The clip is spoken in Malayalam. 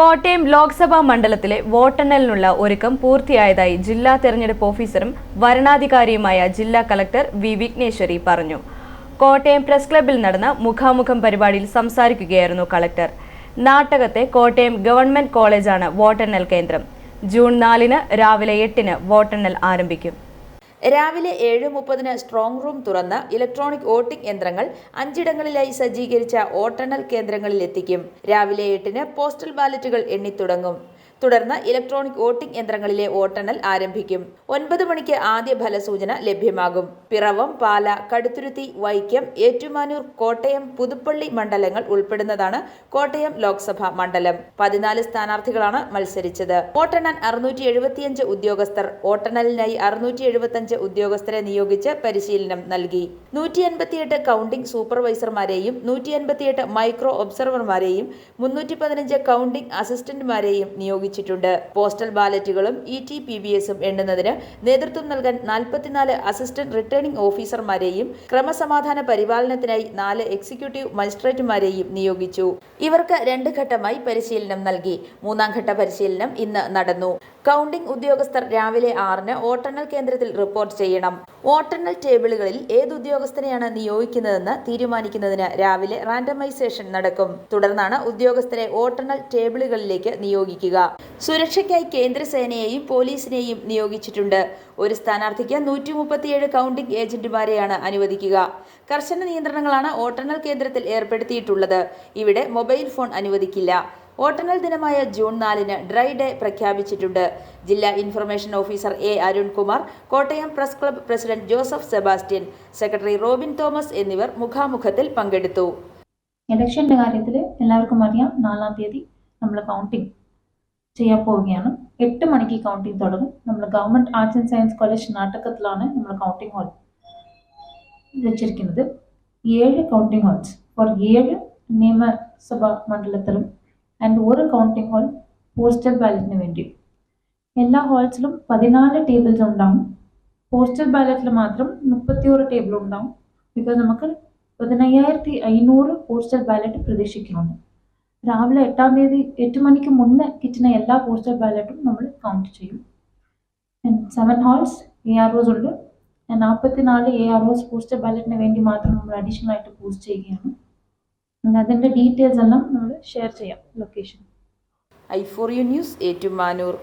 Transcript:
കോട്ടയം ലോക്സഭാ മണ്ഡലത്തിലെ വോട്ടെണ്ണലിനുള്ള ഒരുക്കം പൂർത്തിയായതായി ജില്ലാ തെരഞ്ഞെടുപ്പ് ഓഫീസറും വരണാധികാരിയുമായ ജില്ലാ കളക്ടർ വി വിഘ്നേശ്വരി പറഞ്ഞു. കോട്ടയം പ്രസ് ക്ലബിൽ നടന്ന മുഖാമുഖം പരിപാടിയിൽ സംസാരിക്കുകയായിരുന്നു കളക്ടർ നാട്ടകത്തെ കോട്ടയം ഗവൺമെന്റ് കോളേജാണ് വോട്ടെണ്ണൽ കേന്ദ്രം. ജൂൺ നാലിന് രാവിലെ എട്ടിന് വോട്ടെണ്ണൽ ആരംഭിക്കും. രാവിലെ ഏഴ് മുപ്പതിന് സ്ട്രോങ് റൂം തുറന്ന് ഇലക്ട്രോണിക് വോട്ടിംഗ് യന്ത്രങ്ങൾ അഞ്ചിടങ്ങളിലായി സജ്ജീകരിച്ച വോട്ടെണ്ണൽ കേന്ദ്രങ്ങളിൽ എത്തിക്കും രാവിലെ എട്ടിന് പോസ്റ്റൽ ബാലറ്റുകൾ എണ്ണിത്തുടങ്ങും. തുടർന്ന് ഇലക്ട്രോണിക് വോട്ടിംഗ് യന്ത്രങ്ങളിലെ വോട്ടെണ്ണൽ ആരംഭിക്കും. ഒൻപത് മണിക്ക് ആദ്യ ഫലസൂചന ലഭ്യമാകും. പിറവം പാല കടുത്തുരുത്തി വൈക്കം ഏറ്റുമാനൂർ കോട്ടയം പുതുപ്പള്ളി മണ്ഡലങ്ങൾ ഉൾപ്പെടുന്നതാണ് കോട്ടയം ലോക്സഭാ മണ്ഡലം. പതിനാല് സ്ഥാനാർത്ഥികളാണ് മത്സരിച്ചത്. വോട്ടെണ്ണാൻ അറുന്നൂറ്റി എഴുപത്തിയഞ്ച് ഉദ്യോഗസ്ഥർ. വോട്ടെണ്ണലിനായി അറുന്നൂറ്റി എഴുപത്തിയഞ്ച് ഉദ്യോഗസ്ഥരെ നിയോഗിച്ച് പരിശീലനം നൽകി. നൂറ്റി എൺപത്തിയെട്ട് കൗണ്ടിംഗ് സൂപ്പർവൈസർമാരെയും നൂറ്റി എൺപത്തിയെട്ട് മൈക്രോ ഒബ്സർവർമാരെയും മുന്നൂറ്റി പതിനഞ്ച് കൗണ്ടിംഗ് അസിസ്റ്റന്റുമാരെയും നിയോഗിച്ചിട്ടുണ്ട് പോസ്റ്റൽ ബാലറ്റുകളും ഇ ടി പി ബി എസും എണ്ണുന്നതിന് നേതൃത്വം നൽകാൻ നാൽപ്പത്തിനാല് അസിസ്റ്റന്റ് റിട്ടേണിംഗ് ഓഫീസർമാരെയും ക്രമസമാധാന പരിപാലനത്തിനായി നാല് എക്സിക്യൂട്ടീവ് മജിസ്ട്രേറ്റുമാരെയും നിയോഗിച്ചു. ഇവർക്ക് രണ്ട് ഘട്ടമായി പരിശീലനം നൽകി. മൂന്നാം ഘട്ട പരിശീലനം ഇന്ന് നടന്നു. കൗണ്ടിംഗ് ഉദ്യോഗസ്ഥർ രാവിലെ ആറിന് വോട്ടെണ്ണൽ കേന്ദ്രത്തിൽ റിപ്പോർട്ട് ചെയ്യണം. വോട്ടെണ്ണൽ ടേബിളുകളിൽ ഏത് ഉദ്യോഗസ്ഥനെയാണ് നിയോഗിക്കുന്നതെന്ന് തീരുമാനിക്കുന്നതിന് രാവിലെ റാൻഡമൈസേഷൻ നടക്കും. തുടർന്നാണ് ഉദ്യോഗസ്ഥരെ വോട്ടെണ്ണൽ ടേബിളുകളിലേക്ക് നിയോഗിക്കുക. സുരക്ഷയ്ക്കായി കേന്ദ്രസേനയെയും പോലീസിനെയും നിയോഗിച്ചിട്ടുണ്ട്. ഒരു സ്ഥാനാർത്ഥിക്ക് നൂറ്റി മുപ്പത്തിയേഴ് കൗണ്ടിംഗ് ഏജന്റുമാരെയാണ് അനുവദിക്കുക. കർശന നിയന്ത്രണങ്ങളാണ് വോട്ടെണ്ണൽ കേന്ദ്രത്തിൽ ഏർപ്പെടുത്തിയിട്ടുള്ളത്. ഇവിടെ മൊബൈൽ ഫോൺ അനുവദിക്കില്ല. വോട്ടെണ്ണൽ ദിനമായ ജൂൺ നാലിന് ഡ്രൈ ഡേ പ്രഖ്യാപിച്ചിട്ടുണ്ട്. ജില്ലാ information officer A Arunkumar Kottayam press club president Joseph Sebastian secretary Robin Thomas എന്നിവർ മുഖാമുഖത്തിൽ പങ്കെടുത്തു. ഇലക്ഷന്റെ കാര്യത്തിൽ എല്ലാവർക്കും അറിയാം. നാലാം തീയതി നമ്മൾ കൗണ്ടിങ് ചെയ്യാൻ പോവുകയാണ്. എട്ട് മണിക്ക് കൗണ്ടിങ് തുടങ്ങും. നമ്മൾ government arts and science college നാട്ടകത്തിലാണ് നമ്മൾ കൗണ്ടിങ് ഹോൾ വെച്ചിരിക്കുന്നത്. ഏഴ് കൗണ്ടിങ് ഹാൾസ് ഫോർ ഏഴ് നിയമസഭാ മണ്ഡലത്തിലും ആൻഡ് ഒരു കൗണ്ടിങ് ഹാൾ പോസ്റ്റൽ ബാലറ്റിന് വേണ്ടി എല്ലാ ഹാൾസിലും പതിനാല് ടേബിൾസ് ഉണ്ടാവും. പോസ്റ്റൽ ബാലറ്റിൽ മാത്രം മുപ്പത്തിയോറ് ടേബിൾ ഉണ്ടാവും. ബിക്കോസ് നമുക്ക് പതിനയ്യായിരത്തി അഞ്ഞൂറ് പോസ്റ്റൽ ബാലറ്റ് പ്രതീക്ഷിക്കുന്നുണ്ട്. രാവിലെ എട്ടാം തീയതി എട്ട് മണിക്ക് മുന്നേ കിട്ടുന്ന എല്ലാ പോസ്റ്റൽ ബാലറ്റും നമ്മൾ കൗണ്ട് ചെയ്യും. Seven halls A R Os ഉണ്ട്. നാൽപ്പത്തിനാല് എ ആർ ഒസ് പോസ്റ്റൽ ബാലറ്റിന് വേണ്ടി മാത്രം നമ്മൾ അഡീഷണൽ ആയിട്ട് പോസ്റ്റ് ചെയ്യുകയാണ്. അതിന്റെ ഡീറ്റെയിൽസ് എല്ലാം നമ്മൾ ഷെയർ ചെയ്യാം location I four U news Ettumanoor.